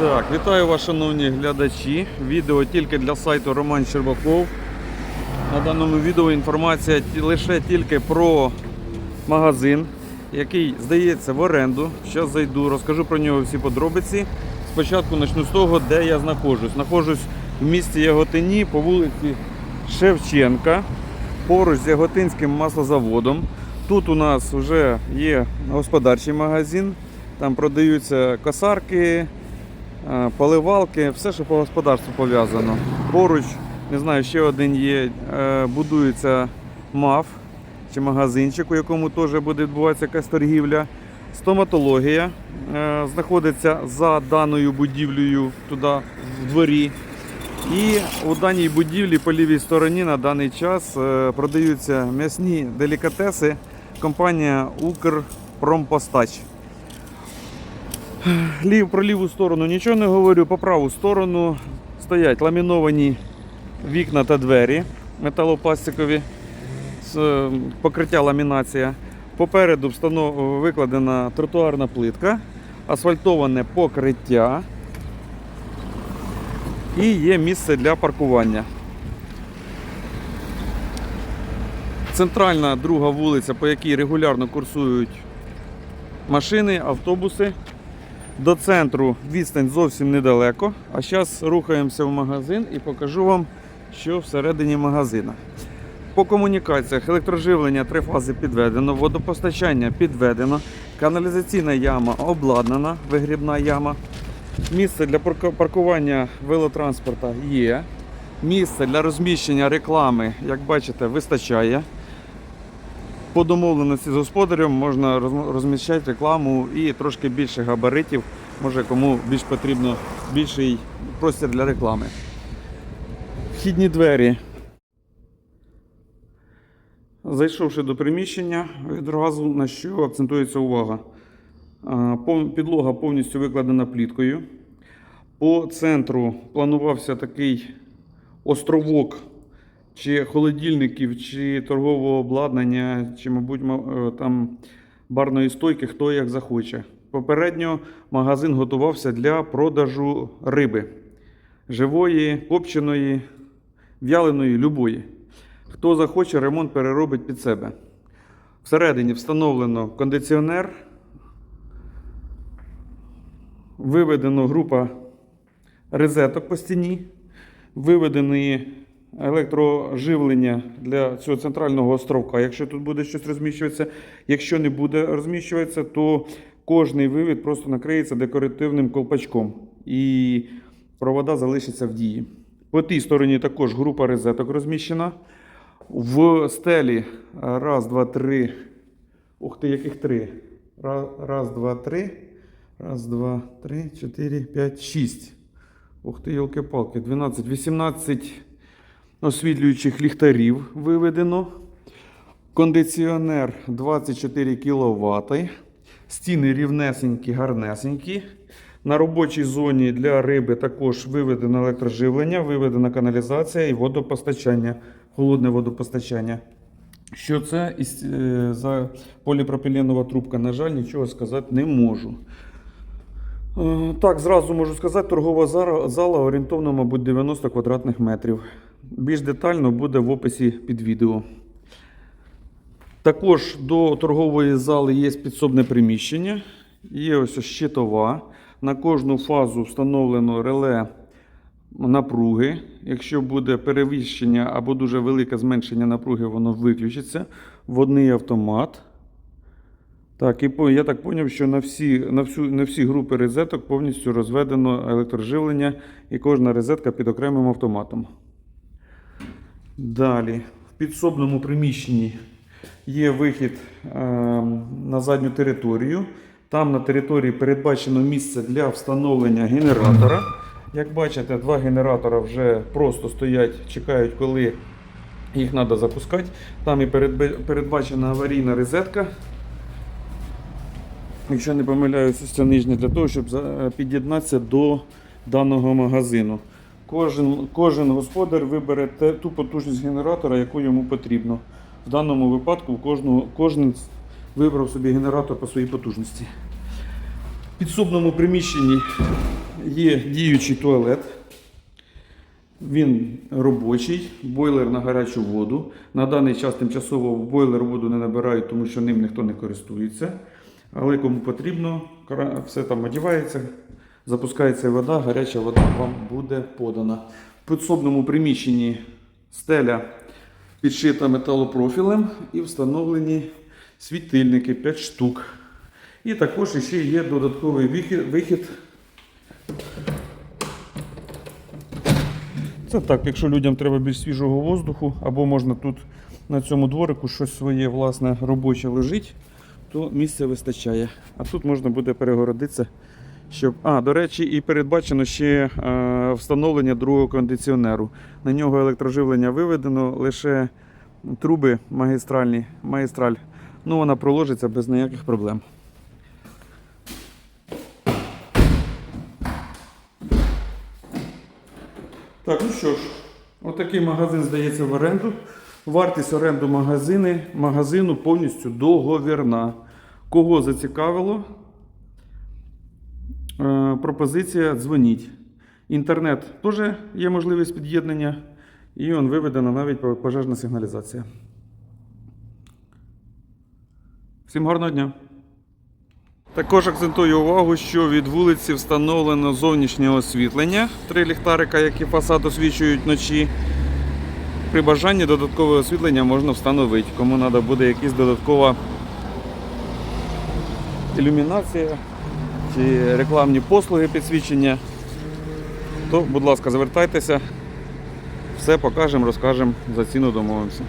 Так, вітаю вас, шановні глядачі. Відео тільки для сайту Роман Щербаков. На даному відео інформація лише тільки про магазин, який здається в оренду. Зараз зайду, розкажу про нього всі подробиці. Спочатку почну з того, де я знаходжусь. Знаходжусь в місті Яготині по вулиці Шевченка, поруч з Яготинським маслозаводом. Тут у нас вже є господарчий магазин, там продаються косарки, поливалки, все, що по господарству пов'язано. Поруч, не знаю, ще один є, е, будується МАФ чи магазинчик, у якому теж буде відбуватися якась торгівля. Стоматологія е, знаходиться за даною будівлею туди в дворі. І у даній будівлі по лівій стороні на даний час е, продаються м'ясні делікатеси компанія Укрпромпостач. Лів, про ліву сторону нічого не говорю, по праву сторону стоять ламіновані вікна та двері металопластикові е, покриття ламінація. Попереду викладена тротуарна плитка, асфальтоване покриття і є місце для паркування. Центральна друга вулиця, по якій регулярно курсують машини, автобуси. До центру відстань зовсім недалеко. А зараз рухаємося в магазин і покажу вам, що всередині магазина. По комунікаціях електроживлення три фази підведено, водопостачання підведено, каналізаційна яма обладнана, вигрібна яма. Місце для паркування велотранспорта є. Місце для розміщення реклами, як бачите, вистачає. По домовленості з господарем можна розміщати рекламу і трошки більше габаритів. Може кому більш потрібно більший простір для реклами. Вхідні двері. Зайшовши до приміщення, відразу на що акцентується увага. Підлога повністю викладена пліткою. По центру планувався такий островок чи холодильників, чи торгового обладнання, чи, мабуть, е, там барної стойки, хто як захоче. Попередньо магазин готувався для продажу риби живої, копченої, в'яленої, любої. Хто захоче, ремонт переробить під себе. Всередині встановлено кондиціонер, виведено група розеток по стіні, виведені електроживлення для цього центрального островка. Якщо тут буде щось розміщуватися, якщо не буде розміщуватися, то кожний вивід просто накриється декоративним колпачком і провода залишаться в дії. По тій стороні також група розеток розміщена. В стелі раз, два, три. Ух ти, яких три? Раз, два, три. Раз, два, три, чотири, п'ять, шість. Ух ти, йолки-палки. 12, 18 освітлюючих ліхтарів виведено. Кондиціонер 24 кВт. Стіни рівнесенькі, гарнесенькі. На робочій зоні для риби також виведено електроживлення, виведена каналізація і водопостачання, холодне водопостачання. Що це е, за поліпропіленова трубка, на жаль, нічого сказати не можу. Е, Так, зразу можу сказати, торгова зала орієнтовно, мабуть, 90 квадратних метрів. Більш детально буде в описі під відео. Також до торгової зали є підсобне приміщення. Є ось щитова. На кожну фазу встановлено реле напруги. Якщо буде перевищення або дуже велике зменшення напруги, воно виключиться. Водний автомат. Так, і я так зрозумів, що на всі, на, всю, на всі групи розеток повністю розведено електроживлення і кожна розетка під окремим автоматом. Далі, в підсобному приміщенні є вихід е, на задню територію. Там на території передбачено місце для встановлення генератора. Як бачите, два генератора вже просто стоять, чекають, коли їх треба запускати. Там і передбачена аварійна розетка. Якщо не помиляюся, це нижня для того, щоб під'єднатися до даного магазину. Кожен, кожен господар вибере те- ту потужність генератора, яку йому потрібно. В даному випадку кожного, кожен вибрав собі генератор по своїй потужності. В підсобному приміщенні є діючий туалет. Він робочий, бойлер на гарячу воду. На даний час тимчасово в бойлер воду не набирають, тому що ним ніхто не користується. Але кому потрібно, все там одівається, запускається вода, гаряча вода вам буде подана. В підсобному приміщенні стеля підшита металопрофілем і встановлені світильники 5 штук. І також ще є додатковий вихід, Це так, якщо людям треба більш свіжого воздуху, або можна тут на цьому дворику щось своє власне робоче лежить, то місця вистачає. А тут можна буде перегородитися, щоб. А, до речі, і передбачено ще е, встановлення другого кондиціонеру. На нього електроживлення виведено, лише труби магістральні, магістраль. Ну, вона проложиться без ніяких проблем. Так, ну що ж, отакий магазин здається в оренду. Вартість оренду магазини, магазину повністю договірна. Кого зацікавило? Е, пропозиція дзвоніть. Інтернет теж є можливість під'єднання, і он виведена навіть пожежна сигналізація. Всім гарного дня! Також акцентую увагу, що від вулиці встановлено зовнішнє освітлення. Три ліхтарика, які фасад освічують вночі. При бажанні додаткове освітлення можна встановити. Кому треба буде якась додаткова ілюмінація чи рекламні послуги підсвічення, то, будь ласка, звертайтеся. Все покажемо, розкажемо, за ціну домовимося.